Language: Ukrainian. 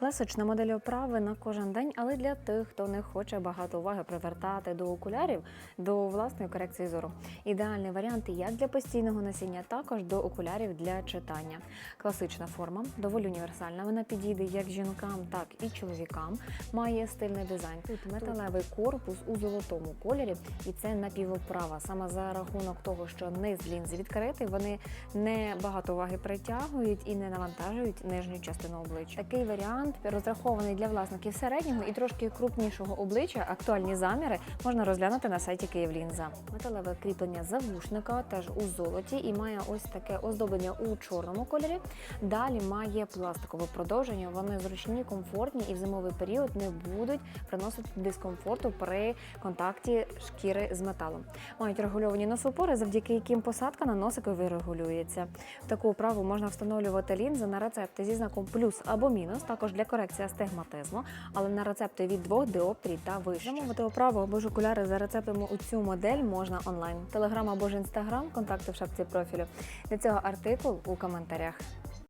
Класична модель оправи на кожен день, але для тих, хто не хоче багато уваги привертати до окулярів, до власної корекції зору. Ідеальний варіант як для постійного носіння, також до окулярів для читання. Класична форма, доволі універсальна. Вона підійде як жінкам, так і чоловікам. Має стильний дизайн. Тут металевий корпус у золотому кольорі, і це напівоправа. Саме за рахунок того, що низ лінзи відкритий, вони не багато уваги притягують і не навантажують нижню частину обличчя. Такий варіант розрахований для власників середнього і трошки крупнішого обличчя. Актуальні заміри можна розглянути на сайті Київлінза. Металеве кріплення завушника теж у золоті і має ось таке оздоблення у чорному кольорі. Далі має пластикове продовження. Вони зручні, комфортні і в зимовий період не будуть приносити дискомфорту при контакті шкіри з металом. Мають регульовані носопори, завдяки яким посадка на носикові регулюється. В таку оправу можна встановлювати лінзи на рецепти зі знаком плюс або мінус, також для корекції астигматизму, але на рецепти від двох діоптрій та вище. Замовити оправу або ж окуляри за рецептами у цю модель можна онлайн. Телеграм або ж інстаграм, контакти в шапці профілю. Для цього артикул у коментарях.